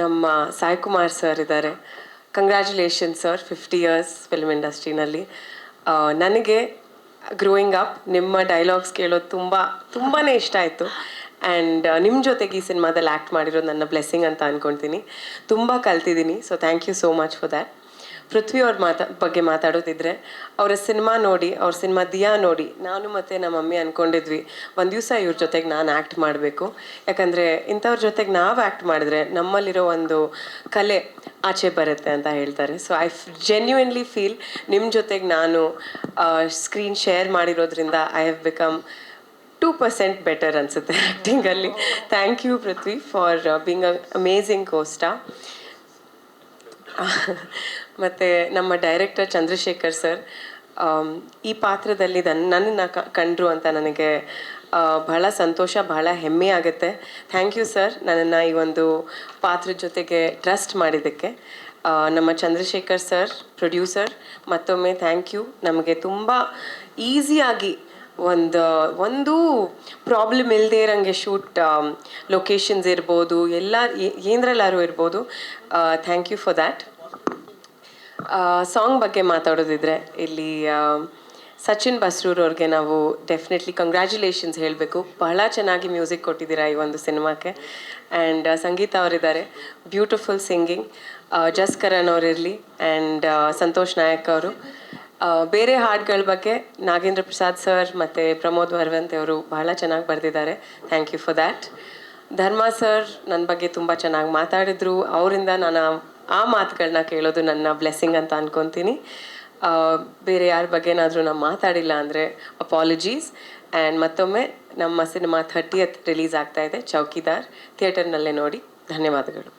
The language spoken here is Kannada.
ನಮ್ಮ ಸಾಯಿ ಕುಮಾರ್ ಸರ್ ಇದ್ದಾರೆ. Congratulation sir fifty years film ಇಂಡಸ್ಟ್ರಿನಲ್ಲಿ ನನಗೆ ಗ್ರೋಯಿಂಗ್ ಅಪ್ ನಿಮ್ಮ ಡೈಲಾಗ್ಸ್ ಕೇಳೋದು ತುಂಬ ತುಂಬಾ ಇಷ್ಟ ಆಯಿತು. ಆ್ಯಂಡ್ ನಿಮ್ಮ ಜೊತೆಗೆ ಈ ಸಿನಿಮಾದಲ್ಲಿ ಆ್ಯಕ್ಟ್ ಮಾಡಿರೋದು ನನ್ನ ಬ್ಲೆಸ್ಸಿಂಗ್ ಅಂತ ಅಂದ್ಕೊಳ್ತೀನಿ ತುಂಬ ಕಲ್ತಿದ್ದೀನಿ. So thank you so much for that Prithvi ಅವ್ರ ಮಾತಾ ಬಗ್ಗೆ ಮಾತಾಡೋದಿದ್ರೆ ಅವರ ಸಿನಿಮಾ ನೋಡಿ ಅವ್ರ ಸಿನಿಮಾ ದಿಯಾ ನೋಡಿ ನಾನು ಮತ್ತು ನಮ್ಮ ಮಮ್ಮಿ ಅಂದ್ಕೊಂಡಿದ್ವಿ ಒಂದು ದಿವಸ ಇವ್ರ ಜೊತೆಗೆ ನಾನು ಆ್ಯಕ್ಟ್ ಮಾಡಬೇಕು. ಯಾಕಂದರೆ ಇಂಥವ್ರ ಜೊತೆಗೆ ನಾವು ಆ್ಯಕ್ಟ್ ಮಾಡಿದ್ರೆ ನಮ್ಮಲ್ಲಿರೋ ಒಂದು ಕಲೆ ಆಚೆ ಬರುತ್ತೆ ಅಂತ ಹೇಳ್ತಾರೆ. ಸೊ ಐ ಜೆನ್ಯೂನ್ಲಿ ಫೀಲ್ ನಿಮ್ಮ ಜೊತೆಗೆ ನಾನು ಸ್ಕ್ರೀನ್ ಶೇರ್ ಮಾಡಿರೋದ್ರಿಂದ I have become two percent better ಅನಿಸುತ್ತೆ ಆ್ಯಕ್ಟಿಂಗಲ್ಲಿ thank you Prithvi for being a amazing costar ಮತ್ತು ನಮ್ಮ ಡೈರೆಕ್ಟರ್ ಚಂದ್ರಶೇಖರ್ ಸರ್ ಈ ಪಾತ್ರದಲ್ಲಿ ನನ್ನ ನನ್ನನ್ನು ಕಂಡ್ರು ಅಂತ ನನಗೆ ಬಹಳ ಸಂತೋಷ, ಬಹಳ ಹೆಮ್ಮೆ ಆಗುತ್ತೆ. ಥ್ಯಾಂಕ್ ಯು ಸರ್ ನನ್ನನ್ನು ಈ ಒಂದು ಪಾತ್ರದ ಜೊತೆಗೆ ಟ್ರಸ್ಟ್ ಮಾಡಿದ್ದಕ್ಕೆ. ನಮ್ಮ ಚಂದ್ರಶೇಖರ್ ಸರ್ ಪ್ರೊಡ್ಯೂಸರ್ ಮತ್ತೊಮ್ಮೆ ಥ್ಯಾಂಕ್ ಯು ನಮಗೆ ತುಂಬ ಈಸಿಯಾಗಿ ಒಂದು ಒಂದು ಪ್ರಾಬ್ಲಮ್ ಇಲ್ಲದೆ ಇರೋಂಗೆ ಶೂಟ್ ಲೊಕೇಶನ್ಸ್ ಇರ್ಬೋದು, ಎಲ್ಲ ಏನರಲ್ಲಾರು ಇರ್ಬೋದು. Thank you for that song ಬಗ್ಗೆ ಮಾತಾಡೋದಿದ್ರೆ ಇಲ್ಲಿ ಸಚಿನ್ ಬಸ್ರೂರ್ ಅವ್ರಿಗೆ ನಾವು ಡೆಫಿನೆಟ್ಲಿ ಕಂಗ್ರ್ಯಾಚುಲೇಷನ್ಸ್ ಹೇಳಬೇಕು. ಬಹಳ ಚೆನ್ನಾಗಿ ಮ್ಯೂಸಿಕ್ ಕೊಟ್ಟಿದ್ದೀರಾ ಈ ಒಂದು ಸಿನಿಮಾಕ್ಕೆ. ಆ್ಯಂಡ್ ಸಂಗೀತ ಅವರಿದ್ದಾರೆ. ಬ್ಯೂಟಿಫುಲ್ ಸಿಂಗಿಂಗ್ ಜಸ್ ಕರಣ್ ಅವರಿರಲಿ. ಆ್ಯಂಡ್ ಸಂತೋಷ್ ನಾಯಕ್ ಅವರು. ಬೇರೆ ಹಾಡುಗಳ ಬಗ್ಗೆ ನಾಗೇಂದ್ರ ಪ್ರಸಾದ್ ಸರ್ ಮತ್ತು ಪ್ರಮೋದ್ ವರ್ವಂತ್ ಅವರು ಬಹಳ ಚೆನ್ನಾಗಿ ಬರೆದಿದ್ದಾರೆ. Thank you for that Dharma sir ನನ್ನ ಬಗ್ಗೆ ತುಂಬ ಚೆನ್ನಾಗಿ ಮಾತಾಡಿದ್ರು. ಅವರಿಂದ ನಾನು ಆ- ಮಾತುಗಳನ್ನ ಕೇಳೋದು ನನ್ನ ಬ್ಲೆಸ್ಸಿಂಗ್ ಅಂತ ಅನ್ಕೊತೀನಿ. ಆ, ಬೇರೆ ಯಾರ ಬಗ್ಗೆನಾದರೂ ನಾನು ಮಾತಾಡಿಲ್ಲ ಅಂದರೆ ಅಪಾಲಜೀಸ್ ಆ್ಯಂಡ್ ಮತ್ತೊಮ್ಮೆ ನಮ್ಮ ಸಿನಿಮಾ ಥರ್ಟಿಯತ್ ರಿಲೀಸ್ ಆಗ್ತಾ ಇದೆ ಚೌಕಿದಾರ್. ಥಿಯೇಟರ್ನಲ್ಲೇ ನೋಡಿ. ಧನ್ಯವಾದಗಳು.